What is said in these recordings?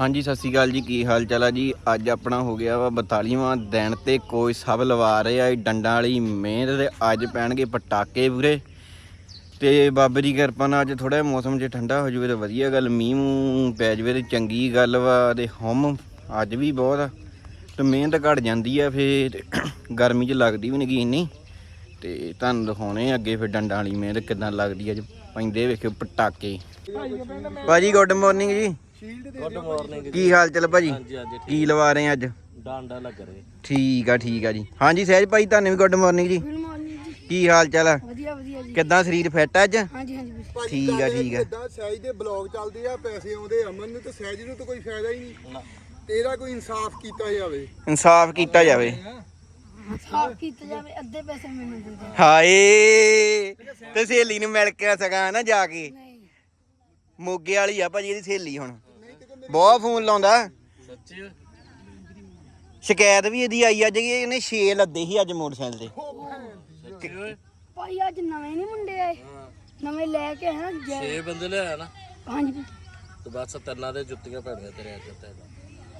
ਹਾਂਜੀ, ਸਤਿ ਸ਼੍ਰੀ ਅਕਾਲ ਜੀ। ਕੀ ਹਾਲ ਚਾਲ ਆ ਜੀ? ਅੱਜ ਆਪਣਾ ਹੋ ਗਿਆ ਵਾ 42ਵਾਂ ਦਿਨ ਤੇ ਕੋਈ ਸਭ ਲਵਾ ਰਹੇ ਆ, ਇਹ ਡੰਡਾਂ ਵਾਲੀ ਮਿਹਨਤ ਤੇ ਅੱਜ ਪੈਣਗੇ ਪਟਾਕੇ ਪੂਰੇ। ਤੇ ਬਾਬੇ ਦੀ ਕਿਰਪਾ ਨਾਲ ਅੱਜ ਥੋੜਾ ਮੌਸਮ ਜੇ ਠੰਡਾ ਹੋ ਜਾਵੇ ਤਾਂ ਵਧੀਆ ਗੱਲ, ਮੀਂਹ ਮੂੰਹ ਪੈ ਜਾਵੇ ਤੇ ਚੰਗੀ ਗੱਲ ਵਾ ਤੇ ਹਮ ਅੱਜ ਵੀ ਬਹੁਤ ਆ। ਤੇ ਮਿਹਨਤ ਘਟ ਜਾਂਦੀ ਆ ਫੇਰ, ਗਰਮੀ 'ਚ ਲੱਗਦੀ ਵੀ ਨਹੀਂ ਇੰਨੀ। ਤੇ ਤੁਹਾਨੂੰ ਦਿਖਾਉਣੇ ਆ ਅੱਗੇ ਫਿਰ ਡੰਡਾਂ ਵਾਲੀ ਮਿਹਨਤ ਕਿਦਾਂ ਲੱਗਦੀ ਆ, ਅੱਜ ਪੈਂਦੇ ਵੇਖਿਓ ਪਟਾਕੇ। ਭਾਜੀ ਗੁੱਡ ਮਾਰਨਿੰਗ ਜੀ। ਗੁੱਡ ਮਾਰਨਿੰਗ ਕੀ ਹਾਲ ਚਾਲ ਭਾਜੀ? ਹਾਂਜੀ ਕੀ ਲਵਾ ਰਹੇ ਅੱਜ? ਡਾਂਡਾ ਲੱਗ ਰਹੇ। ਠੀਕ ਆ ਠੀਕ ਆ ਜੀ। ਹਾਂਜੀ ਸਹਿਜ ਭਾਈ ਤੁਹਾਨੂੰ ਵੀ ਗੁੱਡ ਮਾਰਨਿੰਗ ਜੀ। ਗੁੱਡ ਮਾਰਨਿੰਗ ਜੀ। ਕੀ ਹਾਲ ਚਾਲ ਆ? ਵਧੀਆ ਵਧੀਆ ਜੀ। ਕਿੱਦਾਂ ਸਰੀਰ ਫਿੱਟ ਆ ਅੱਜ? ਹਾਂਜੀ ਹਾਂਜੀ ਵੀਰ। ਠੀਕ ਆ ਠੀਕ ਆ। ਜਿੱਦਾਂ ਸਹਿਜ ਦੇ ਬਲੌਗ ਚੱਲਦੇ ਆ ਪੈਸੇ ਆਉਂਦੇ ਅਮਨ ਨੂੰ ਤੇ ਸਹਿਜ ਨੂੰ ਤਾਂ ਕੋਈ ਫਾਇਦਾ ਹੀ ਨਹੀਂ। ਤੇ ਇਹਦਾ ਕੋਈ ਇਨਸਾਫ ਕੀਤਾ ਜਾਵੇ। ਇਨਸਾਫ ਕੀਤਾ ਜਾਵੇ। ਸਾਫ਼ ਕੀਤਾ ਜਾਵੇ ਅੱਧੇ ਪੈਸੇ ਮੈਨੂੰ ਦੇ ਦੇ ਹਾਏ! ਤੇ ਸਹੇਲੀ ਨੂੰ ਮਿਲ ਕੇ ਸਕਾਂ ਨਾ ਜਾ ਕੇ। ਮੋਗੇ ਵਾਲੀ ਆ ਭਾਜੀ ਇਹਦੀ ਸਹੇਲੀ ਹੁਣ। ਬਹੁਤ ਫੋਨ ਲਾਉਂਦਾ। ਸੱਚੀ? ਸ਼ਿਕਾਇਤ ਵੀ ਇਹਦੀ ਆਈ ਅੱਜ ਕਿ ਇਹਨੇ 6 ਲੱਦੇ ਸੀ ਅੱਜ ਮੋਟਰਸਾਈਕਲ ਤੇ। ਸੱਚੀ ਓਏ। ਭਾਈ ਅੱਜ ਨਵੇਂ ਨਹੀਂ ਮੁੰਡੇ ਆਏ? ਨਵੇਂ ਲੈ ਕੇ ਆਏ ਨਾ ਜੈ- ਛੇ ਬੰਦੇ ਲਿਆ ਨਾ। ਹਾਂਜੀ। ਤੇ ਬਸ ਤਿੰਨਾਂ ਦੇ ਜੁੱਤੀਆਂ ਪੈਣੀਆਂ ਤੇਰੇ ਅੱਜ ਤੇ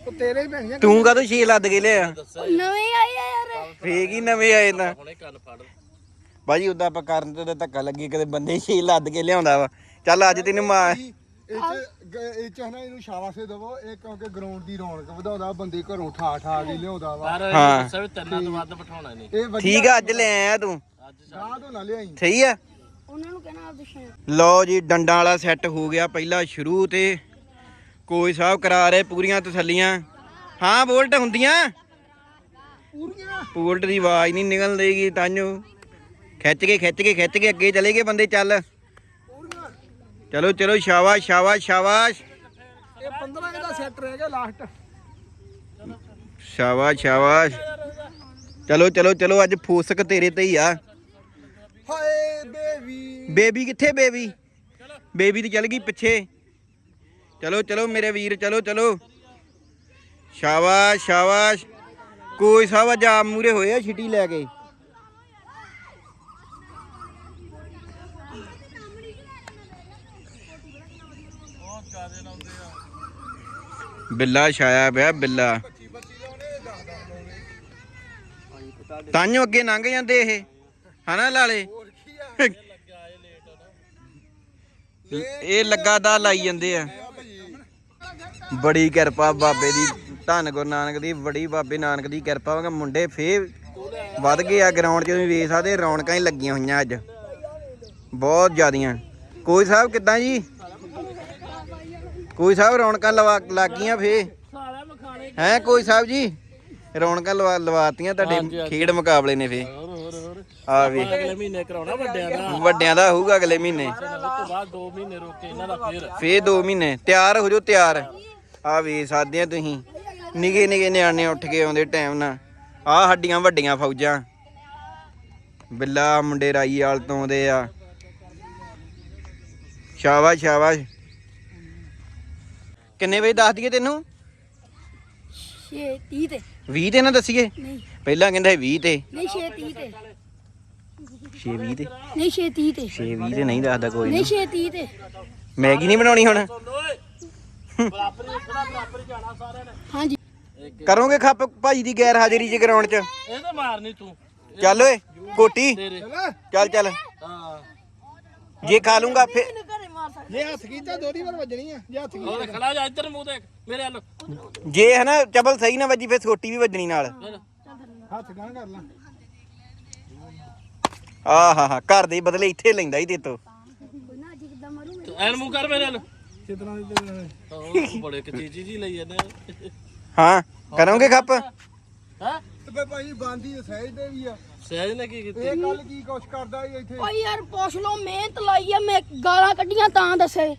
ਉਹ ਤੇਰੇ ਹੀ ਭੈਣੀਆਂ ਤੂੰ ਕਦੋਂ 6 ਲੱਦ ਕੇ ਲਿਆ? ਦੱਸਿਆ ਉਹ ਨਵੇਂ ਆਏ ਆ ਯਾਰ। ਫੇਕ ਹੀ ਨਵੇਂ ਆਏ ਤਾਂ? ਹੁਣੇ ਕੰਨ ਫੜ ਭਾਜੀ ਉਦਾਂ ਆਪਾਂ ਕਰਨ ਤੇ ਤਾਂ ਧੱਕਾ ਲੱਗੇ ਕਦੇ ਬੰਦੇ 6 ਲੱਦ ਕੇ ਲਿਆਉਂਦਾ ਵਾ। ਚੱਲ ਅੱਜ ਤੈਨੂੰ ਮਾਂ ਇਹ ਚ ਗ- ਇਹ ਚ ਨਾ ਇਹਨੂੰ ਸ਼ਾਬਾਸ਼ੇ ਦੇਵੋ ਇਹ ਕਿਉਂਕਿ ਗਰਾਊਂਡ ਦੀ ਰੌਣਕ ਵਧਾਉਂਦਾ ਬੰਦੇ ਘਰੋਂ ਠਾ ਠਾ ਕੇ ਲਿਆਉਂਦਾ ਵਾ। ਪਰ ਹਾਂ। ਦੱਸਿਆ ਵੀ ਤਿੰਨਾਂ ਤੋਂ ਵੱਧ ਬਿਠਾਉਣਾ ਨਹੀਂ। ਇਹ ਵਧੀਆ ਠੀਕ ਆ ਅੱਜ ਲੈ ਆਇਆ ਤੂੰ। ਅੱਜ ਗਾਹ ਤੋਂ ਨਾ ਲਿਆਈ। ਸਹੀ ਆ। ਉਹਨਾਂ ਨੂੰ ਕਹਿਣਾ ਆਪਦੇ ਸ਼ੇਰ ਲਓ ਜੀ ਡੰਡਾਂ ਵਾਲਾ ਸੈੱਟ ਹੋ ਗਿਆ ਪਹਿਲਾ ਸ਼ੁਰੂ ਤੇ। ਕੋਈ ਸਾਹਿਬ ਕਰਾ ਰਹੇ ਪੂਰੀਆਂ ਤਸੱਲੀਆਂ। ਹਾਂ ਬੋਲਟ ਹੁੰਦੀਆਂ। ਪੂਰੀਆਂ? ਬੋਲਟ ਦੀ ਆਵਾਜ਼ ਨਹੀਂ ਨਿਕਲ ਦੇਗੀ ਤਾਂਜੋ। ਖਿੱਚ ਕੇ ਖਿੱਚ ਕੇ ਖਿੱਚ ਕੇ ਅੱਗੇ ਚਲੇ ਗਏ ਬੰਦੇ ਚੱਲ। ਚਲੋ ਚਲੋ ਸ਼ਾਬਾਸ਼ ਸ਼ਾਬਾਸ਼ ਸ਼ਾਬਾਸ਼। ਇਹ 15 ਦਾ ਸੈੱਟ ਰਹਿ ਗਿਆ ਲਾਸਟ ਸ਼ਾਬਾਸ਼ ਸ਼ਾਬਾਸ਼। ਚਲੋ ਚਲੋ ਚਲੋ ਅੱਜ ਫੋਸਕ ਤੇਰੇ ਤੇ ਹੀ ਆ। ਹਾਏ ਬੇਬੀ ਬੇਬੀ ਕਿੱਥੇ ਬੇਬੀ? ਬੇਬੀ ਤੇ ਚੱਲ ਗਈ ਪਿੱਛੇ। ਚਲੋ ਚਲੋ ਮੇਰੇ ਵੀਰ ਚਲੋ ਚਲੋ। ਸ਼ਾਬਾਸ਼ ਸ਼ਾਬਾਸ਼। ਕੋਈ ਸਾਹਿਬ ਅੱਜ ਆਪ ਮੂਰੇ ਹੋਏ ਆ ਛਿੱਟੀ ਲੈ ਕੇ। ਬਿੱਲਾ ਛਾਇਆ ਪਿਆ, ਬਿੱਲਾ। ਤਾਂਿਓ ਅੱਗੇ ਲੰਘ ਜਾਂਦੇ ਇਹ, ਹਨਾ ਲਾਲੇ? ਇਹ ਲੱਗਾ ਦਾ ਲਾਈ ਜਾਂਦੇ ਆ। ਬੜੀ ਕਿਰਪਾ ਬਾਬੇ ਦੀ, ਧੰਨ ਗੁਰੂ ਨਾਨਕ ਦੀ, ਬੜੀ ਬਾਬੇ ਨਾਨਕ ਦੀ ਕਿਰਪਾ। ਵਾ ਮੁੰਡੇ, ਫੇਰ ਵੱਧ ਗਏ ਆ ਗਰਾਊਂਡ 'ਚ, ਤੁਸੀਂ ਵੇਖ ਸਕਦੇ, ਰੌਣਕਾਂ ਹੀ ਲੱਗੀਆਂ ਹੋਈਆਂ ਅੱਜ। ਬਹੁਤ ਜ਼ਿਆਦੀਆਂ। ਕੋਈ ਸਾਹਿਬ, ਕਿੱਦਾਂ ਜੀ? ਕੋਈ ਸਾਹਿਬ ਰੌਣਕਾਂ ਲਵਾ ਲੱਗੀਆਂ ਫੇ? ਹੈ ਕੋਈ ਸਾਹਿਬ ਜੀ? ਰੌਣਕਾਂ ਲਵਾ ਲਵਾਤੀਆਂ ਤੁਹਾਡੇ ਖੇਡ ਮੁਕਾਬਲੇ ਨੇ ਫੇ। ਹੋਰ ਹੋਰ ਹੋਰ। ਆ ਵੇ। ਅਗਲੇ ਮਹੀਨੇ ਕਰਾਉਣਾ ਵੱਡਿਆਂ ਦਾ। ਵੱਡਿਆਂ ਦਾ ਹੋਊਗਾ ਅਗਲੇ ਮਹੀਨੇ। ਉਸ ਤੋਂ ਬਾਅਦ 2 ਮਹੀਨੇ ਰੋਕ ਕੇ ਇਹਨਾਂ ਦਾ ਫੇਰ। ਫੇਰ 2 ਮਹੀਨੇ। ਤਿਆਰ ਹੋ ਜਾਓ ਤਿਆਰ। ਆ ਵੇ ਸਾਦੇ ਆ ਤੁਸੀਂ। ਨਿਗੇ ਨਿਗੇ ਨਿਆਣੇ ਉੱਠ ਕੇ ਆਉਂਦੇ ਟਾਈਮ ਨਾਲ। ਆ ਹੱਡੀਆਂ ਵੱਡੀਆਂ ਫੌਜਾਂ। ਬਿੱਲਾ ਮੁੰਡੇ ਰਾਈ ਵਾਲ ਤੋਂ ਆਉਂਦੇ ਆ। ਸ਼ਾਬਾਸ਼ ਸ਼ਾਬਾਸ਼। ਕਿੰਨੇ ਵਜੇ ਦੱਸ ਦਈਏ ਤੈਨੂੰ? 6 30 ਤੇ। 20 ਤੇ ਨਾ ਦੱਸੀਏ? ਨਹੀਂ। ਪਹਿਲਾਂ ਕਹਿੰਦਾ 20 ਤੇ। ਨਹੀਂ 6 30 ਤੇ। 6 20 ਤੇ? ਨਹੀਂ 6 30 ਤੇ। 6 20 ਤੇ ਨਹੀਂ ਦੱਸਦਾ ਕੋਈ ਨਹੀਂ ਨਹੀਂ 6 30 ਤੇ। ਮੈਗੀ ਨਹੀਂ ਬਣਾਉਣੀ ਹੁਣ? ਓਏ ਬਰਾਬਰ ਹੀ ਖੜਾ ਬਰਾਬਰ ਹੀ ਜਾਣਾ ਸਾਰਿਆਂ ਨੇ ਹਾਂਜੀ। ਕਰੋਗੇ ਖੱਪ ਭਾਜੀ ਦੀ ਗੈਰ ਹਾਜ਼ਰੀ ਚ ਗਰਾਊਂਡ ਚ। ਇਹ ਤਾਂ ਮਾਰਨੀ ਤੂੰ। ਚੱਲ ਓਏ ਕੋਟੀ। ਚੱਲ ਚੱਲ। ਹਾਂ। ਜੇ ਖਾ ਲੂੰਗਾ ਫੇ ਘਰੇ ਮਾਰ ਸਕਦੇ ਜੇ ਹੱਥ ਕੀਤਾ ਦੋਰੀ ਵਾਰ ਵੱਜਣੀ ਆ ਜੇ ਹੱਥ ਕੀਤਾ ਹੋਰ ਖੜਾ ਜਾ ਇੱਧਰ ਮੂੰਹ ਦੇਖ ਮੇਰੇ ਵੱਲ। ਜੇ ਹਨਾ ਚਬਲ ਸਹੀ ਨਾ ਵੱਜੀ ਫੇ ਛੋਟੀ ਵੀ ਵੱਜਣੀ ਨਾਲ। ਹੱਥ ਗਾਂ ਕਰ ਲਾ। ਆ ਹਾ ਹਾ ਘਰ ਦੇ ਬਦਲੇ ਇੱਥੇ ਲੈਂਦਾ ਹੀ ਨਾ ਮਾਰੂ ਤੂੰ ਐਨ ਮੂੰਹ ਕਰ ਮੇਰੇ ਵੱਲ। ਕਿਤਨਾ ਦੇ ਉਹ ਬੜੇ ਕਚੀਚੀ ਜੀ ਲਈ ਜਾਂਦੇ ਹਾਂ ਕਰੋਗੇ ਖੱਪ? ਹਾਂ? ਤੇ ਭਾਈ ਬਾਂਦੀ ਸਹਿਜ ਦੇ ਵੀ ਆ। ਸਹਿਜ ਨੇ ਕੀ ਕੀਤੀ? ਇਹ ਕੱਲ ਕੀ ਕੁਛ ਕਰਦਾ ਸੀ ਇੱਥੇ? ਓਏ ਯਾਰ ਪੁੱਛ ਲਓ ਮਿਹਨਤ ਲਾਈ ਆ ਮੈਂ ਗਾਲਾਂ ਕੱਢੀਆਂ ਤਾਂ ਦੱਸੇ।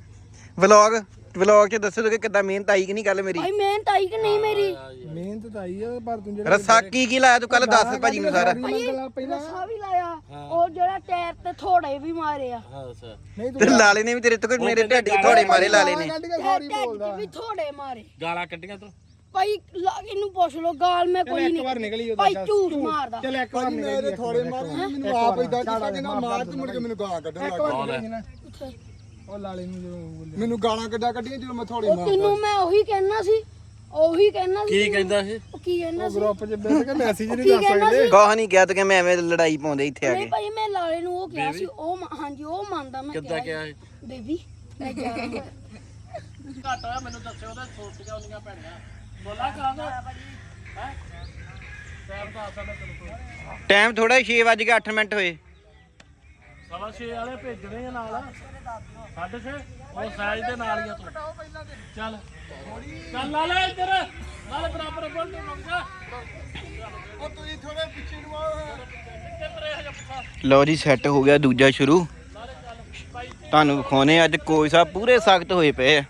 ਵਲੌਗ ਵਲੌਗ ਚ ਦੱਸੋ ਕਿ ਕਿੱਦਾਂ ਮਿਹਨਤ ਆਈ ਕਿ ਨਹੀਂ ਕੱਲ ਮੇਰੀ? ਭਾਈ ਮਿਹਨਤ ਆਈ ਕਿ ਨਹੀਂ ਮੇਰੀ? ਮਿਹਨਤ ਤਾਂ ਆਈ ਆ ਪਰ ਤੂੰ ਰੱਸਾ ਕੀ ਕੀ ਲਾਇਆ ਤੂੰ? ਕੱਲ ਦੱਸ ਭਾਜੀ ਨੂੰ ਸਾਰਾ। ਰਸਾ ਵੀ ਲਾਇਆ। ਉਹ ਜਿਹੜਾ ਟਾਇਰ ਤੇ ਥੋੜੇ ਵੀ ਮਾਰੇ ਆ। ਹਾਂ ਸਰ ਨਹੀਂ ਤੇ ਲਾਲੇ ਨੇ ਵੀ ਤੇਰੇ ਤੋਂ ਕੋਈ ਮੇਰੇ ਢੱਡ 'ਚ ਥੋੜੇ ਮਾਰੇ ਲਾਲੇ ਨੇ। ਕੱਢ ਕੇ ਟਾਇਰ ਸਾਰੀ ਟਾਇਰ ਬੋਲਦਾ ਚ ਵੀ ਥੋੜੇ ਮਾਰੇ। ਗਾਲਾਂ ਕੱਢੀਆਂ ਤੂੰ? ਭਾਈ ਲਾ- ਇਹਨੂੰ ਪੁੱਛ ਲਓ ਗਾਲ ਮੈਂ ਕੋਈ ਇੱਕ ਨਹੀਂ ਵਾਰ ਨਿਕਲੀ ਉਹਦਾ ਭਾਈ ਝੂਠ ਮਾਰਦਾ। ਚੱਲ ਇੱਕ ਵਾਰ ਨਿਕਲੀ ਮੈਂ ਥੋੜੇ ਮਾਰੀ ਮੈਨੂੰ ਆਪ ਇਦਾਂ ਕੀਤਾ ਕਿ ਨਾ ਮਾਰ ਤੇ ਮੁੜ ਕੇ ਮੈਨੂੰ ਗਾਲਾਂ ਕੱਢਣ ਲੱਗ ਕਿੱਥੇ? ਉਹ ਲਾਲੇ ਨੂੰ ਜਦੋਂ ਬੋਲਿਆ ਮੈਨੂੰ ਗਾਲਾਂ ਕੱਢਾ ਕੱਢੀਆਂ ਜਦੋਂ ਮੈਂ ਥੋੜੀ ਉਹ ਮਾਰਦਾ ਤੈਨੂੰ ਮੈਂ ਉਹੀ ਕਹਿਣਾ ਸੀ ਉਹੀ ਕਹਿਣਾ ਸੀ ਕੀ ਕਹਿੰਦਾ ਇਹ ਉਹ ਕੀ ਕਹਿਣਾ ਸੀ? ਗਰੁੱਪ 'ਚ ਬੈਠ ਕੇ ਮੈਸੇਜ ਉਹ ਕੀ ਕਹਿਣਾ ਸੀ? ਕਾਹ ਨਹੀਂ ਕਿਹਾ ਤੇ ਕਿ ਮੈਂ ਐਵੇਂ ਲੜਾਈ ਪਾਉਂਦੇ ਇੱਥੇ ਆ ਨਹੀਂ ਕੇ। ਭਾਈ ਮੈਂ ਲਾਲੇ ਨੂੰ ਉਹ ਕਿਹਾ ਸੀ ਉਹ ਮ- ਹਾਂਜੀ ਉਹ ਮੰਨਦਾ ਮੈਂ ਕਿੱਦਾਂ ਕਿਹਾ ਇਹ ਬੇਬੀ ਮੈਂ ਰਿਹਾ ਘੱਟ ਮੈਨੂੰ ਦੱਸਿਓ ਉਹਦੇ ਸੋਚੀਆਂ ਹੁੰਦੀਆਂ ਭੈਣਾਂ। ਬੋਲਾ ਕਰਾਂ ਦਾ ਹੈ ਟਾਈਮ ਆਸਾ ਥੋੜਾ 6 ਵਜ ਕੇ 8 ਮਿੰਟ ਹੋਏ। ਸਵਾ ਛੇ ਵਾਲੇ ਭੇਜਣੇ ਆ ਨਾਲ। ਸਾਢੇ ਛੇ? ਉਹ ਸਾਈਜ਼ ਦੇ ਨਾਲ ਹੀ ਆ ਤੂੰ। ਚੱਲ। ਚੱਲ ਨਾਲੇ ਇੱਧਰ। ਨਾਲੇ ਬਰਾਬਰ ਬੋਲ ਤੂੰ ਮੰਗਾ ਉਹ ਤੁਸੀਂ ਥੋੜੇ ਪਿੱਛੇ ਨੂੰ ਆਓ। ਲਓ ਜੀ ਸੈੱਟ ਹੋ ਗਿਆ ਦੂਜਾ ਸ਼ੁਰੂ। ਤੁਹਾਨੂੰ ਵਿਖਾਉਣੇ ਅੱਜ ਕੋਈ ਸਾਹਿਬ ਪੂਰੇ ਸਖਤ ਹੋਏ ਪਏ ਆ।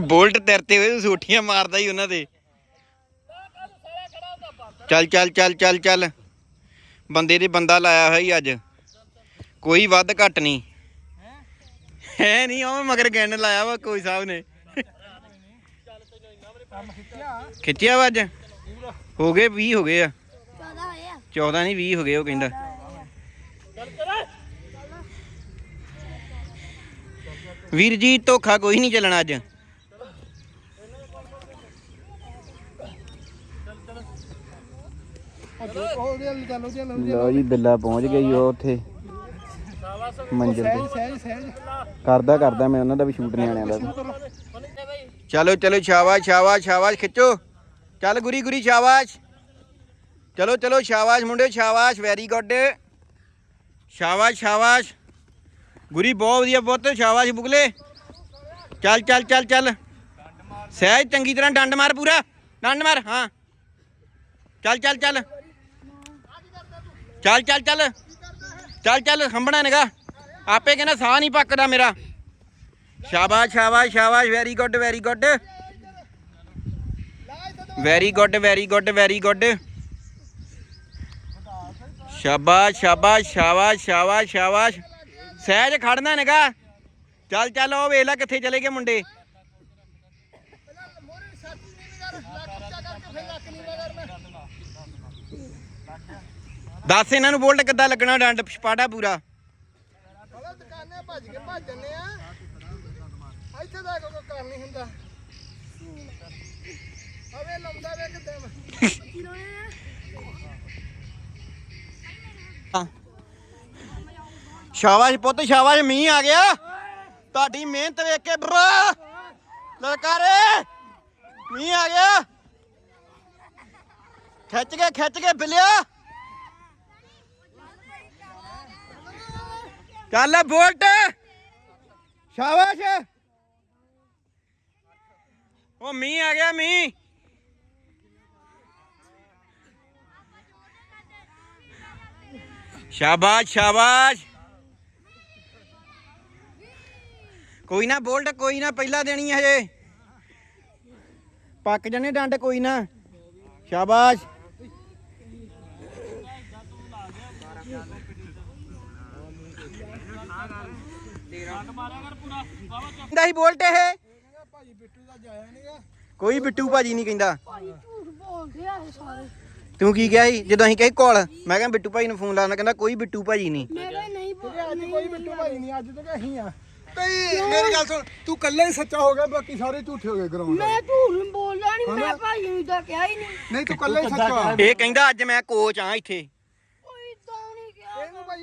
ਬੋਲਟ ਤੈਰਤੇ ਹੋਏ ਸੋਠੀਆਂ ਮਾਰਦਾ ਹੀ ਉਹਨਾਂ ਦੇ। ਚੱਲ ਚੱਲ ਚੱਲ ਚੱਲ ਚੱਲ। ਬੰਦੇ ਦੇ ਬੰਦਾ ਲਾਇਆ ਹੋਇਆ ਹੀ ਅੱਜ। ਕੋਈ ਵੱਧ ਘੱਟ ਨਹੀਂ। ਹੈ ਨਹੀਂ ਉਹ ਮਗਰ ਗਿਣ ਲਾਇਆ ਵਾ ਕੋਈ ਸਾਹਿਬ ਨੇ। ਖਿੱਚਿਆ ਵਾ ਅੱਜ? ਹੋ ਗਏ 20 ਹੋ ਗਏ ਆ। 14 ਹੋਇਆ 14 ਨਹੀਂ 20 ਹੋ ਗਏ ਉਹ ਕਹਿੰਦਾ। ਵੀਰ ਜੀ ਧੋਖਾ ਕੋਈ ਨਹੀਂ ਚੱਲਣਾ ਅੱਜ ਉਹ ਦੇ ਚੱਲ ਉਹ ਚੱਲ ਲਓ ਜੀ ਬਿੱਲਾ ਪਹੁੰਚ ਗਈ ਉਹ ਉੱਥੇ। ਮੰਜ਼ਿਲ ਤੇ। ਕਰਦਾ ਕਰਦਾ ਮੈਂ ਉਹਨਾਂ ਦਾ ਵੀ ਸ਼ੂਟ ਨਿਆਣਿਆਂ ਦਾ। ਚਲੋ ਚਲੋ ਸ਼ਾਬਾਸ਼ ਸ਼ਾਬਾਸ਼ ਸ਼ਾਬਾਸ਼ ਖਿੱਚੋ। ਚੱਲ ਗੁਰੀ ਗੁਰੀ ਸ਼ਾਬਾਸ਼। ਚਲੋ ਚਲੋ ਸ਼ਾਬਾਸ਼ ਮੁੰਡੇ ਸ਼ਾਬਾਸ਼ ਵੈਰੀ ਗੁੱਡ ਸ਼ਾਬਾਸ਼ ਸ਼ਾਬਾਸ਼। ਗੁਰੀ ਬਹੁਤ ਵਧੀਆ ਪੁੱਤ ਸ਼ਾਬਾਸ਼ ਬੁਗਲੇ ਚੱਲ ਚੱਲ ਚੱਲ ਚੱਲ। ਸਹਿਜ ਚੰਗੀ ਤਰ੍ਹਾਂ ਡੰਡ ਮਾਰ ਪੂਰਾ। ਡੰਡ ਮਾਰ ਹਾਂ। ਚੱਲ ਚੱਲ ਚੱਲ। ਚੱਲ ਚੱਲ ਚੱਲ। ਚੱਲ ਚੱਲ ਹੰਬਣਾ ਨਿਗਾ ਆਪੇ ਕਹਿੰਦਾ ਸਾਹ ਨਹੀਂ ਪੱਕਦਾ ਮੇਰਾ। ਸ਼ਾਬਾਸ਼ ਸ਼ਾਬਾਸ਼ ਸ਼ਾਬਾਸ਼। Very good very good very good very good very good ਸ਼ਾਬਾਸ਼ ਸ਼ਾਬਾਸ਼ ਸ਼ਾਬਾਸ਼ ਸ਼ਾਬਾਸ਼ ਸ਼ਾਬਾਸ਼। ਸਹਿਜ ਖੜਨਾ ਨਿਗਾ ਚੱਲ ਚੱਲ, ਉਹ ਵੇਖ ਲੈ ਕਿੱਥੇ ਚਲੇ ਗਏ ਮੁੰਡੇ। ਦੱਸ ਇਹਨਾਂ ਨੂੰ ਬੋਲਟ ਕਿੱਦਾਂ ਲੱਗਣਾ, ਡੰਡ ਛਪਾਟਾ ਪੂਰਾ? ਹਲਾ ਦੁਕਾਨੇ ਭੱਜ ਕੇ ਭੱਜ ਜੰਨੇ ਆ ਇੱਥੇ ਦਾ ਕੋਈ ਕਰ ਨਹੀਂ ਹੁੰਦਾ ਅਵੇ ਲੰਮਦਾ ਵੇ ਕਿਤੇ ਸ਼ਾਬਾਸ਼ ਪੁੱਤ, ਸ਼ਾਬਾਸ਼, ਮੀਂਹ ਆ ਗਿਆ। ਤੁਹਾਡੀ ਮਿਹਨਤ ਵੇਖ ਕੇ ਬਰਾ। ਲਲਕਾਰੇ, ਮੀਂਹ ਆ ਗਿਆ। ਖਿੱਚ ਕੇ ਖਿੱਚ ਕੇ ਬਿਲਿਆ। ਚੱਲ ਬੋਲਟ। ਸ਼ਾਬਾਸ਼। ਉਹ ਮੀਂਹ ਆ ਗਿਆ ਮੀਂਹ। ਸ਼ਾਬਾਸ਼ ਸ਼ਾਬਾਸ਼। ਕੋਈ ਨਾ ਬੋਲਟ ਕੋਈ ਨਾ ਪਹਿਲਾਂ ਦੇਣੀ ਹੈ ਹਜੇ। ਪੱਕ ਜਾਣੇ ਡੰਡ ਕੋਈ ਨਾ। ਸ਼ਾਬਾਸ਼। ਕਹਿੰਦਾ ਸੀ ਬੋਲਟ ਇਹ। ਭਾਜੀ ਬਿੱਟੂ ਦਾ ਜਾਇਆ ਨਹੀਂਗਾ ਕੋਈ ਬਿੱਟੂ ਭਾਜੀ ਨਹੀਂ ਕਹਿੰਦਾ। ਭਾਈ ਝੂਠ ਬੋਲਦੇ ਆ ਇਹ ਸਾਰੇ ਤੂੰ ਕੀ ਕਿਹਾ ਸੀ? ਜਦੋਂ ਅਸੀਂ ਕਹੀ ਕਾਲ ਮੈਂ ਕਿਹਾ ਬਿੱਟੂ ਭਾਈ ਨੂੰ ਫੋਨ ਲਾਉਣਾ ਕਹਿੰਦਾ ਕੋਈ ਬਿੱਟੂ ਭਾਜੀ ਨਹੀਂ। ਮੈਂ ਕਿਹਾ ਨਹੀਂ ਬੋ- ਅੱਜ ਕੋਈ ਬਿੱਟੂ ਭਾਈ ਨਹੀਂ ਅੱਜ ਤੱਕ ਅਸੀਂ ਆ ਤਈ ਮੇਰੀ ਗੱਲ ਸੁਣ ਤੂੰ ਕੱਲਾ ਹੀ ਸੱਚਾ ਹੋ ਗਿਆ ਬਾਕੀ ਸਾਰੇ ਝੂਠੇ ਹੋ ਗਏ ਗਰਾਊਂਡ ਮੈਂ ਝੂਠ ਬੋਲਦਾ ਨਹੀਂ ਮੈਂ ਭਾਈ ਨੂੰ ਤਾਂ ਕਿਹਾ ਹੀ ਨਹੀਂ। ਨਹੀਂ ਤੂੰ ਕੱਲਾ ਹੀ ਸੱਚਾ ਇਹ ਕਹਿੰਦਾ ਅੱਜ ਮੈਂ ਕੋਚ ਆ ਇੱਥੇ। ਤਾਂ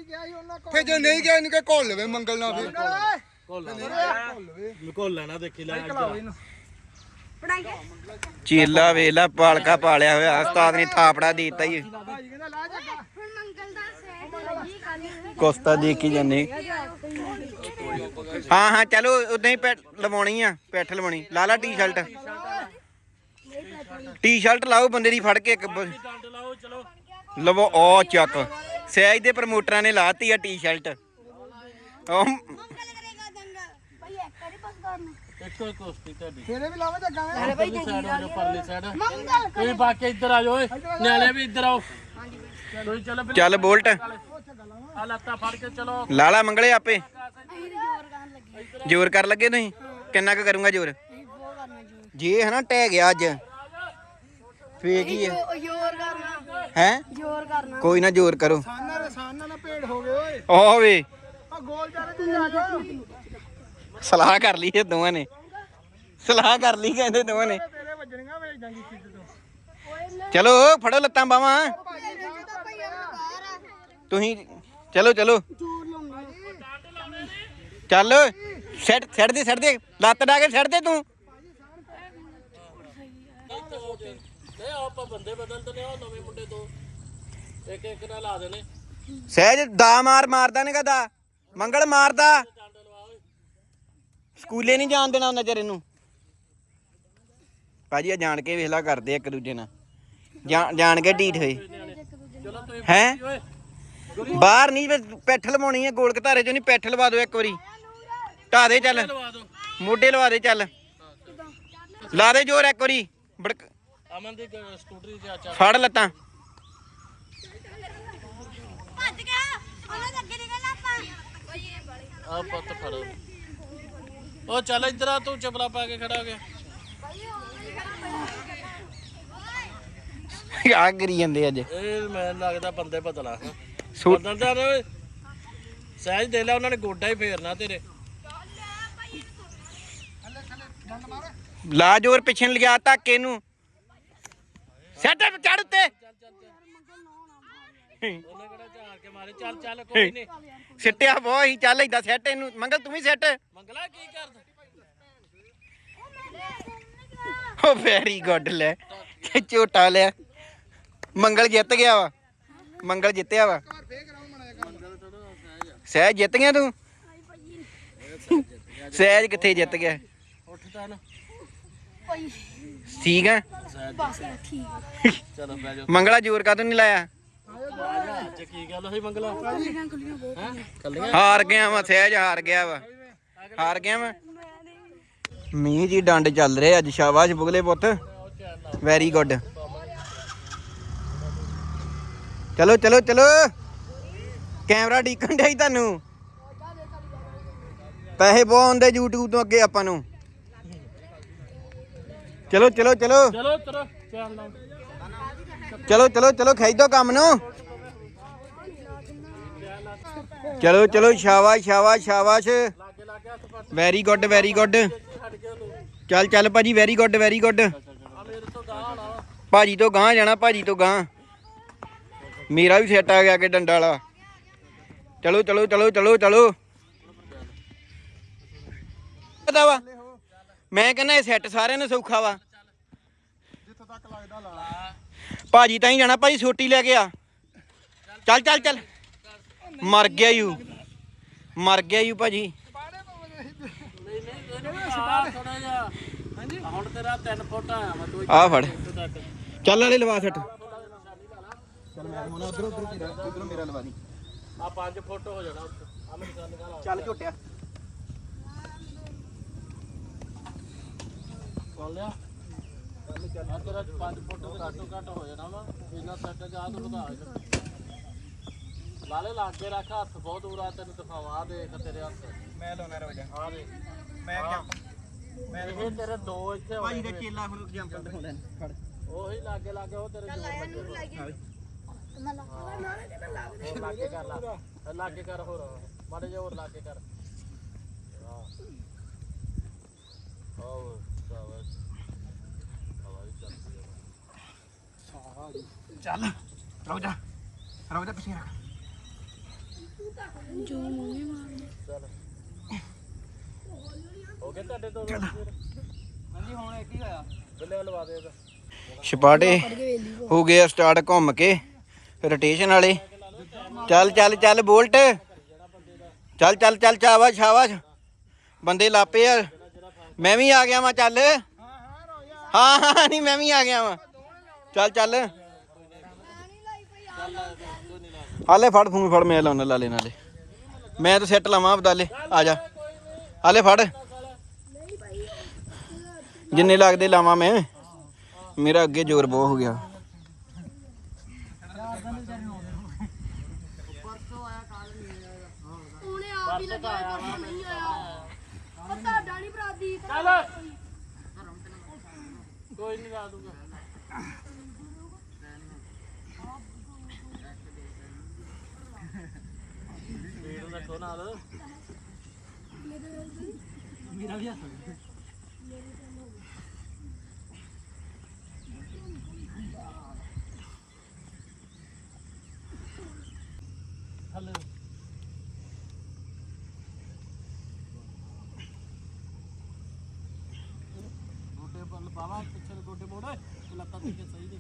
ਸੀ ਉਹਨਾਂ ਕੋਲ। ਫੇ ਜੇ ਨਹੀਂ ਗਿਆ ਇਹਨੂੰ ਕਿ ਘੋਲ ਲਵੇ ਮੰਗਲ ਨਾ ਫੇ ਘੋਲ ਲਵੇ। ਕੋਲ ਲੈਣਾ ਦੇਖੀ ਲੈ ਪੜਾਈ ਚੇਲਾ ਵੇਲਾ ਪਾਲਕਾ ਪਾਲਿਆ ਹੋਇਆ ਉਸਤਾਦ ਨੇ ਥਾਪੜਾ ਦਿੱਤਾ ਹੀ। ਜਾ ਜੀ ਕੋਸਤਾ ਦੇਖ ਕੇ ਜਾਂਦੇ। ਹਾਂ ਹਾਂ ਚਲੋ ਉਦਾਂ ਹੀ ਪੈਟ ਲਵਾਉਣੀ ਆ ਪੈਠ ਲਵਾਉਣੀ। ਲਾ ਲਾ ਟੀ-ਸ਼ਰਟ। ਟੀ-ਸ਼ਰਟ ਲਾਓ ਬੰਦੇ ਦੀ ਫੜ ਕੇ ਇੱਕ ਬ- ਡੰਡ ਲਾਓ ਚਲੋ। ਲਵੋ ਉਹ ਚੱਕ। ਸਹਿਜ ਦੇ ਪ੍ਰਮੋਟਰਾਂ ਨੇ ਲਾਤੀ ਆ ਟੀ-ਸ਼ਰਟ ਉਹ ਭਾਈ ਇੱਕ ਵਾਰੀ ਬਸ ਕਰਨਾ ਇੱਕੋ ਹੀ ਕੁਸ਼ਤੀ ਤੁਹਾਡੀ। ਫੇਰੇ ਵੀ ਲਾਵਾਂ ਜੱਗਾਂ ਵੇ ਅਰੇ ਭਾਈ ਪਰਲੀ ਸਾਈਡ ਹੋ ਜਾਓ ਪਰਲੀ ਸਾਈਡ ਮੰਗਲ ਤੁਸੀਂ ਬਾਕੀ ਇੱਧਰ ਆ ਜਾਓ ਓਏ। ਨਿਆਣੇ ਵੀ ਇੱਧਰ ਆਓ। ਤੁਸੀਂ ਚਲੋ ਬੋਲਟ। ਆ ਲੱਤਾਂ ਫੜ ਕੇ ਚਲੋ। ਲਾਲਾ ਮੰਗਲੇ ਆਪੇ। ਜ਼ੋਰ ਕਰਨ ਲੱਗੇ। ਜ਼ੋਰ ਕਰ ਲੱਗੇ ਤੁਸੀਂ? ਕਿੰਨਾ ਕੁ ਕਰੂੰਗਾ ਜ਼ੋਰ? ਜੇ ਹਨਾ ਟਹਿ ਗਿਆ ਅੱਜ। ਫੇਰ ਕੀ ਹੈ ਜ਼ੋ- ਜ਼ੋਰ ਕਰਨਾ ਹੈ? ਜ਼ੋਰ ਕਰਨਾ। ਕੋਈ ਨਾ ਜ਼ੋਰ ਕਰੋ। ਸਾਨਾ ਦੇ ਸਾਨਾ ਨਾਲ ਭੇੜ ਹੋ ਗਏ ਓਏ। ਉਹ ਵੇ। ਆ ਗੋਲ ਚਾਰੇ ਤੇ ਜਾ ਜਾ ਸਲਾਹ ਕਰ ਲਈ ਇਹ ਦੋਵਾਂ ਨੇ। ਸਲਾਹ ਕਰ ਲਈ ਕਹਿੰਦੇ ਦੋਵਾਂ ਨੇ। ਤੇਰੇ ਵੱਜਣੀਆਂ ਵੇਚ ਦਾਂਗੀ ਚੀਜ਼ ਤੋਂ। ਚਲੋ ਫੜੋ ਲੱਤਾਂ ਬਾਵਾਂ ਤੁਸੀਂ ਚਲੋ ਚਲੋ। ਚੱਲ ਸੈੱਟ ਸੈੱਟ ਦੇ ਸੈੱਟ ਦੇ। ਲੱਤ ਡਾ ਕੇ ਸੈੱਟ ਦੇ ਤੂੰ ਨਹੀਂ ਆਪਾਂ ਬੰਦੇ ਬਦਲਦੇ ਨੇ ਉਹ ਨਵੇਂ ਮੁੰਡੇ ਦੋ ਇੱਕ ਇੱਕ ਨਾਲ ਲਾ ਦੇਣੇ ਸਹਿਜ ਦਾ ਮਾਰ ਮਾਰਦਾ ਨੇ ਕਦਾ। ਮੰਗਲ ਮਾਰਦਾ। ਸਕੂਲੇ ਨਹੀਂ ਜਾਣ ਦੇਣਾ ਉਹਨਾਂ ਚਿਰ ਇਹਨੂੰ। ਭਾਜੀ ਆ ਜਾਣ ਕੇ ਵੇਖਲਾ ਕਰਦੇ ਆ ਇੱਕ ਦੂਜੇ ਨਾਲ। ਜਾਣ ਜਾਣ ਕੇ ਢੀਠ ਹੋਏ। ਚਲੋ ਤੁਸੀਂ ਹੈ? ਓਏ। ਬਾਹਰ ਨਹੀਂ ਫਿਰ ਪੈਠ ਲਵਾਉਣੀ ਹੈ ਗੋਲ ਘਤਾਰੇ ਚੋਂ ਨਹੀਂ ਪੈਠ ਲਵਾ ਦਿਓ ਇੱਕ ਵਾਰੀ। ਢਾ ਦੇ ਚੱਲ। ਲਵਾ ਮੋਢੇ ਲਵਾ ਦੇ ਚੱਲ। ਲਾ ਦੇ ਜੋਰ ਇੱਕ ਵਾਰੀ। ਬੜਕ ਅਮਨ ਦੀ ਗ- ਸਕੂਟਰੀ ਤੇ ਆ ਚੱਲ ਫੜ ਲੱਤਾਂ। ਭੱਜ ਗਿਆ। ਉਹਨਾਂ ਦੇ ਅੱਗੇ ਨਿਕਲਣਾ ਆਪਾਂ। ਆ ਪੁੱਤ ਫੜੋ। ਉਹ ਚੱਲ ਇੱਧਰ ਆ ਤੂੰ ਚਪਲਾ ਪਾ ਕੇ ਖੜਾ ਹੋ ਗਿਆ ਆ ਕਰੀ ਜਾਂਦੇ ਅੱਜ। ਇਹ ਮੈਨੂੰ ਲੱਗਦਾ ਬੰਦੇ ਬਦਲਾ। ਬਦਲਦਾ ਨੇ ਓਏ। ਸਹਿਜ ਦੇ ਲੈ ਉਹਨਾਂ ਨੇ ਗੋਡਾ ਹੀ ਫੇਰਨਾ ਤੇਰੇ। ਲਾ ਜੋਰ ਪਿੱਛੇ ਨੂੰ ਲਿਆ ਧੱਕੇ ਨੂੰ। ਸੈੱਟ ਚੜ ਉੱਤੇ। ਉਹਨੇ ਕਿਹੜਾ ਝਾੜ ਕੇ ਮਾਰੇ ਚੱਲ ਚੱਲ ਕੋਈ ਨਹੀਂ ਸਿੱਟਿਆ ਬਹੁਤ ਹੀ ਚੱਲ ਏਦਾਂ ਸੈੱਟ ਇਹਨੂੰ। ਮੰਗਲ ਤੂੰ ਵੀ ਸੈੱਟ? ਮੰਗਲਾ ਕੀ ਕਰਦਾ? ਓ ਵੈਰੀ ਗੁੱਡ ਲੈ। ਝੋਟਾ ਲਿਆ। ਮੰਗਲ ਜਿੱਤ ਗਿਆ ਵਾ। ਮੰਗਲ ਜਿੱਤਿਆ ਵਾ। ਸਹਿਜ ਜਿੱਤ ਗਿਆ ਤੂੰ? ਸਹਿਜ ਕਿੱਥੇ ਜਿੱਤ ਗਿਆ? ਉੱਠਦਾ ਨਾ। ਭਾਈ ਠੀਕ ਆ? ਬਸ ਠੀਕ ਚਲੋ ਬਹਿ ਜਾ ਮੰਗਲਾ ਜ਼ੋਰ ਕਾਹਤੋਂ ਨਹੀਂ ਲਾਇਆ? ਅੱਜ ਕੀ ਗੱਲ ਹੋਈ ਮੰਗਲਾ ਕੁਲੀਆਂ ਕੁਲੀਆਂ ਬਹੁਤ ਹੈ ਕੱਲੀਆਂ ਹਾਰ ਗਿਆ ਵਾ ਸਹਿਜ ਹਾਰ ਗਿਆ ਵਾ। ਹਾਰ ਗਿਆ ਵਾ। ਮੀਂਹ ਜੀ ਡੰਡ ਚੱਲ ਰਿਹਾ ਅੱਜ ਸ਼ਾਬਾਸ਼ ਬੁਗਲੇ ਪੁੱਤ। ਵੈਰੀ ਗੁੱਡ ਚਲੋ ਚਲੋ ਚਲੋ। ਕੈਮਰਾ ਡੀਕਣ ਡਿਆ ਤੁਹਾਨੂੰ। ਪੈਸੇ ਬਹੁਤ ਆਉਂਦੇ YouTube ਤੋਂ ਅੱਗੇ ਆਪਾਂ ਨੂੰ। ਚਲੋ ਚਲੋ ਚਲੋ। ਚਲੋ ਚਲੋ ਚੱਲ ਚਲੋ ਚਲੋ ਚਲੋ ਖਿੱਚ ਦੋ ਕੰਮ ਨੂੰ। ਚਲੋ ਚਲੋ ਸ਼ਾਬਾਸ਼ ਸ਼ਾਬਾਸ਼ ਸ਼ਾਬਾਸ਼। ਵੈਰੀ ਗੁੱਡ ਵੈਰੀ ਗੁੱਡ ਚੱਲ ਚੱਲ ਭਾਜੀ ਵੈਰੀ ਗੁੱਡ ਵੈਰੀ ਗੁੱਡ ਭਾਜੀ ਤੋਂ ਗਾਂ ਜਾਣਾ ਭਾਜੀ ਤੋਂ ਗਾਂ ਮੇਰਾ ਵੀ ਸੈੱਟ ਆ ਗਿਆ ਕਿ ਡੰਡਾ ਵਾਲਾ। ਚਲੋ ਚਲੋ ਚਲੋ ਚਲੋ ਚਲੋ। ਪਤਾ ਵਾ? ਮੈਂ ਕਹਿੰਦਾ ਇਹ ਸੈੱਟ ਸਾਰਿਆਂ ਨੂੰ ਸੌਖਾ ਵਾ। ਜਿੱਥੋਂ ਤੱਕ ਲੱਗਦਾ ਲਾ ਭਾਜੀ ਤਾਂ ਹੀ ਜਾਣਾ, ਭਾਜੀ ਛੋਟੀ ਲੈ ਕੇ ਆ। ਚੱਲ ਚੱਲ ਚੱਲ। ਮਰ ਗਿਆ ਯੂ। ਮਰ ਗਿਆ ਯੂ ਭਾਜੀ। ਹੁਣ ਤੇਰਾ 3 ਫੁੱਟ ਆਇਆ ਵਾ ਤੂੰ ਆ ਫੜ। ਇੱਥੇ ਤੱਕ ਚੱਲ ਵਾਲੇ ਲਵਾ ਸੱਟ ਆ 5 ਫੁੱਟ ਹੋ ਜਾਣਾ ਆ ਮੇਰੀ ਗੱਲ ਕਰ ਚੱਲ ਝੋਟਿਆ ਸੁਣ ਲਿਆ। ਆ ਤੇਰਾ 5 ਫੁੱਟ ਘੱਟੋ ਘੱਟ ਹੋ ਜਾਣਾ ਵਾ। ਇੰਨਾ ਸੈੱਟ ਜਾ ਤੂੰ ਵਧਾ ਦੇ ਲਾਲੇ ਲਾ ਕੇ ਰੱਖ ਹੱਥ ਬਹੁਤ ਦੂਰ ਤੈਨੂੰ ਦਿਖਾਵਾ। ਦੇਖ ਤੇਰੇ ਹੱਥ। ਮੈਂ ਲਾਉਣਾ ਰੋਜਾ। ਆ ਦੇ ਮੈਂ ਮੈਂ ਇਹ ਤੇਰੇ ਦੋ ਇੱਥੇ ਹੋਏ ਹੋਏ। ਚੇਲਾ ਹੁਣ ਜੰਪ ਦਿਖਾਉਂਦਾ ਫੜ ਉਹੀ ਲਾਗੇ ਲਾਗੇ ਉਹ ਤੇਰੇ ਲੱਗੇ ਹੋਏ। ਹੋਰ ਲਾਗੇ ਕਰ ਲਾ। ਲਾਗੇ ਕਰ ਹੋਰ। ਮਾੜੇ ਜਿਹਾ ਹੋਰ ਲਾਗੇ ਕਰ। ਹਾਂ ਹੋਰ ਸਾਵਸ ਹਵਾਈ ਚੱਲਦੀ ਹੈ ਚੱਲ ਰੋਜਾ ਰੋਜਾ ਪਿੱਛੇ ਰੱਖ। ਜੋ ਮੂੰਹ ਮਾਰਦੇ ਚੱਲ ਹੋ ਗਿਆ ਤੁਹਾਡੇ ਤੋਂ ਹਾਂਜੀ ਹੁਣ ਇੱਕ ਹੀ ਹੋਇਆ। ਬੱਲੇ ਲਵਾ ਦੇ ਇਹਦਾ ਛਪਾਟੇ ਹੋ ਗਏ ਸਟਾਰਟ ਘੁੰਮ ਕੇ ਰੋਟੇਸ਼ਨ ਵਾਲੇ। ਚੱਲ ਚੱਲ ਚੱਲ ਬੋਲਟ। ਚੱਲ ਚੱਲ ਚੱਲ ਚਾਵਾ ਸ਼ਾਬਾਸ਼। ਬੰਦੇ ਲਾਪੇ ਯਾਰ ਮੈਂ ਵੀ ਆ ਗਿਆ ਵਾਂ ਚੱਲ। ਹਾਂ ਹਾਂ ਨਹੀਂ ਮੈਂ ਵੀ ਆ ਗਿਆ ਵਾਂ। ਚੱਲ ਚੱਲ। ਹਾਲੇ ਫੜ ਫੂੰ ਫੜ ਮੈਂ ਲਾਉਣਾ ਲਾਲੇ ਨਾਲੇ। ਮੈਂ ਤਾਂ ਸੈੱਟ ਲਵਾਂ ਬਦਾਲੇ ਆ ਜਾ। ਹਾਲੇ ਫੜ। ਜਿੰਨੇ ਲੱਗਦੇ ਲਾਵਾਂ ਮੈਂ। ਮੇਰਾ ਅੱਗੇ ਜ਼ੋਰ ਬਹੁਤ ਹੋ ਗਿਆ। ਕੋਈ ਨਹੀਂ ਲਾ ਦੂੰਗਾ। ਵੀਰ ਦਾ ਕੋਨਾ ਆ ਹਲੋ। ਗੋਡੇ ਬੱਲ ਬਾਵਾ ਪਿੱਛੇ ਨੂੰ ਗੋਡੇ ਮੋੜ। ਤੇ ਲੱਤਾਂ ਤੇ ਸਹੀ ਦੇ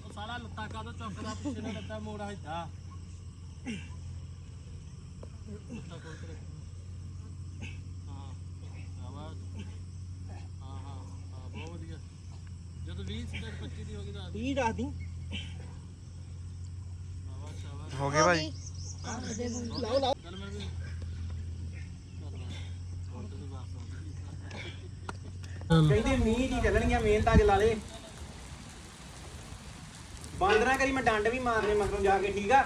ਉਹ ਸਾਲਾ ਲੱਤਾਂ ਕਾਦੋਂ ਚੁੱਕਦਾ ਪਿੱਛੇ ਨੂੰ ਲੱਤਾਂ ਮੋੜ ਆਇਦਾ ਲੱਤਾਂ ਕੋਲ ਤੇ ਹਾਂ ਆਵਾਜ਼ ਹਾਂ ਹਾਂ ਹਾਂ ਬਹੁਤ ਵਧੀਆ ਜਦੋਂ 20 ਸੈਕਿੰਡ 25 ਦੀ ਹੋ ਗਈ ਤਾਂ 20 ਦੱਸ ਦੀ। ਹੋ ਗਏ ਭਾਈ। ਤੇ ਬਸ ਕਹਿੰਦੇ ਮੀਂਹ ਦੀ ਚੱਲਣਗੀਆਂ ਮਿਹਨਤਾਂ ਚ ਲਾ ਲੈ ਬੰਦ ਨਾ ਕਰੀ ਮੈਂ ਡੰਡ ਵੀ ਮਾਰਨੇ ਮਗਰੋਂ ਜਾ ਕੇ ਠੀਕ ਆ?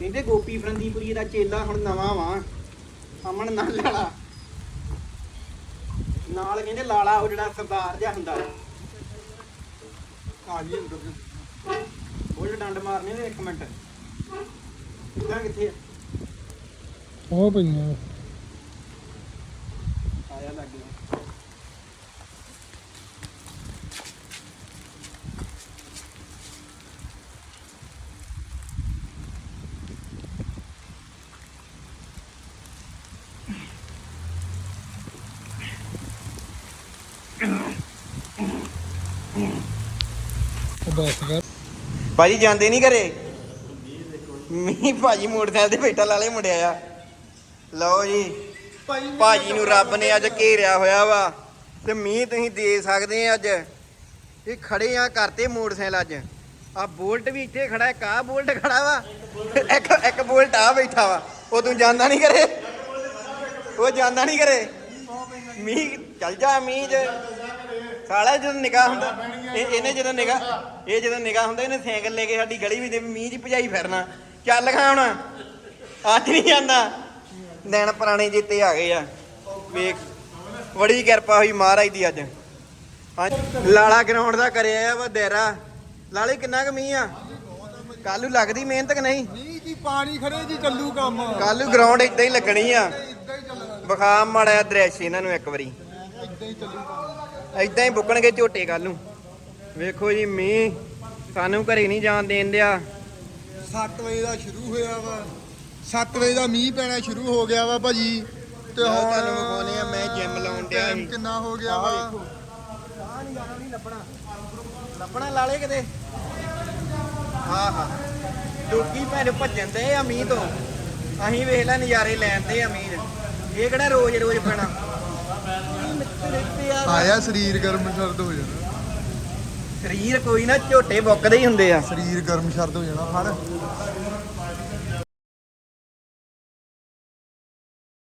ਕਹਿੰਦੇ ਗੋਪੀ ਫਰੰਦੀਪੁਰੀ ਦਾ ਚੇਲਾ ਹੁਣ ਨਵਾਂ ਵਾ, ਅਮਨ ਨਾਲ ਲਾਲਾ ਨਾਲ ਕਹਿੰਦੇ ਲਾਲਾ ਉਹ ਜਿਹੜਾ ਸਰਦਾਰ ਜਿਹਾ ਹੁੰਦਾ। ਆ ਜੀ ਅੰਦਰ ਉਹ ਜਿਹੜਾ ਡੰਡ ਮਾਰਨੇ ਨੇ ਇੱਕ ਮਿੰਟ। ਕਿੱਦਾਂ ਕਿੱਥੇ ਆ? ਉਹ ਪਈਆਂ। ਬਸ ਕਰ ਭਾਜੀ ਜਾਂਦੇ ਨਹੀਂ ਘਰੇ? ਮੀਂਹ ਭਾਜੀ ਮੋਟਰਸਾਈਕਲ ਤੇ ਬੈਠਾ, ਲਾਲੇ ਮੁੰਡਿਆ ਆ। ਲਓ ਜੀ, ਭਾਜੀ ਨੂੰ ਰੱਬ ਨੇ ਅੱਜ ਘੇਰਿਆ ਹੋਇਆ ਵਾ ਤੇ ਮੀਂਹ ਤੁਸੀਂ ਦੇ ਸਕਦੇ ਆ ਅੱਜ। ਇਹ ਖੜੇ ਆ ਕਰਤੇ ਮੋਟਰਸਾਈਕਲ ਅੱਜ। ਆ ਬੋਲਟ ਵੀ ਇੱਥੇ ਖੜਾ, ਇੱਕ ਆ ਬੋਲਟ ਖੜਾ ਵਾ। ਇੱਕ ਇੱਕ ਬੋਲਟ ਆ ਬੈਠਾ ਵਾ। ਉਹ ਤੂੰ ਜਾਂਦਾ ਨਹੀਂ ਕਰੇ ਉਹ ਜਾਂਦਾ ਨਹੀਂ ਘਰੇ? ਮੀਂਹ ਚੱਲ ਜਾ ਮੀਂਹ ਚ ਸਾਲਾ ਜਦੋਂ ਨਿਗਾਹ ਹੁੰਦਾ ਇਹ ਇਹਨੇ ਜਦੋਂ ਨਿਗਾਹ ਇਹ ਜਦੋਂ ਨਿਗਾਹ ਹੁੰਦਾ ਇਹਨੇ ਸਾਈਕਲ ਲੈ ਕੇ ਸਾਡੀ ਗਲੀ ਵਿੱਚ ਮੀਂਹ 'ਚ ਭਜਾਈ ਫਿਰਨਾ। ਚੱਲ ਖਾ ਹੁਣ। ਅੱਜ ਨਹੀਂ ਜਾਂਦਾ। ਦਿਨ ਪੁਰਾਣੇ ਜਿੱਤੇ ਆ ਗਏ ਆ। ਵੇਖ ਬੜੀ ਕਿਰਪਾ ਹੋਈ ਮਹਾਰਾਜ ਦੀ ਅੱਜ। ਲਾਲਾ ਗਰਾਊਂਡ ਦਾ ਕਰਿਆ ਆ ਵਾ ਦੇਰਾ। ਲਾਲੇ ਕਿੰਨਾ ਕੁ ਮੀਂਹ ਆ? ਕੱਲੂ ਲੱਗਦੀ ਮਿਹਨਤ ਕਿ ਨਹੀਂ? ਨਹੀਂ ਜੀ ਪਾਣੀ ਖੜੇ ਜੀ ਚੱਲੂ ਕੰਮ। ਕੱਲੂ ਗਰਾਊਂਡ ਇਦਾਂ ਹੀ ਲੱਗਣੀ ਆ। ਵਿਖਾ ਮਾੜਾ ਦ੍ਰਿਸ਼ ਇਹਨਾਂ ਨੂੰ ਇੱਕ ਵਾਰੀ। ਇਦਾਂ ਹੀ ਬੁੱਕਣਗੇ ਝੋਟੇ ਕੱਲ ਨੂੰ। ਵੇਖੋ ਜੀ ਮੀਂਹ ਸਾਨੂੰ ਘਰੇ ਨਹੀਂ ਜਾਣ ਦੇਣ ਦਿਆ। 7 ਵਜੇ ਦਾ ਸ਼ੁਰੂ ਹੋਇਆ ਵਾ। 7 ਵਜੇ ਦਾ ਮੀਂਹ ਪੈਣਾ ਸ਼ੁਰੂ ਹੋ ਗਿਆ ਵਾ ਭਾਜੀ। ਤੇ ਹੁਣ ਤੁਹਾਨੂੰ ਵਿਖਾਉਂਦੇ ਆ, ਮੈਂ gym ਲਾਉਣ ਡਿਆ ਸੀ। ਕਿੰਨਾ ਹੋ ਗਿਆ ਵਾ? ਆਹ ਨਹੀਂ ਜਾਣਾ ਨਹੀਂ ਲੱਭਣਾ। ਲੱਭਣਾ ਲਾਲੇ ਕਿਤੇ। ਹਾਂ ਹਾਂ। ਲੋਕੀ ਭੈਣ ਭੱਜਣ ਦੇ ਆ ਮੀਂਹ ਤੋਂ। ਅਸੀਂ ਵੇਖ ਲੈ ਨਜ਼ਾਰੇ ਲੈਣ ਦੇ ਆ ਮੀਂਹ। ਇਹ ਕਿਹੜਾ ਰੋਜ਼ ਰੋਜ਼ ਪੈਣਾ? ਆਇਆ ਸਰੀਰ ਗਰਮ ਸਰਦ ਹੋ ਜਾਣਾ। ਸਰੀਰ ਕੋਈ ਨਾ ਝੋਟੇ ਬੁੱਕਦੇ ਹੀ ਹੁੰਦੇ ਆ। ਸਰੀਰ ਗਰਮ ਸਰਦ ਹੋ ਜਾਣਾ ਫੜ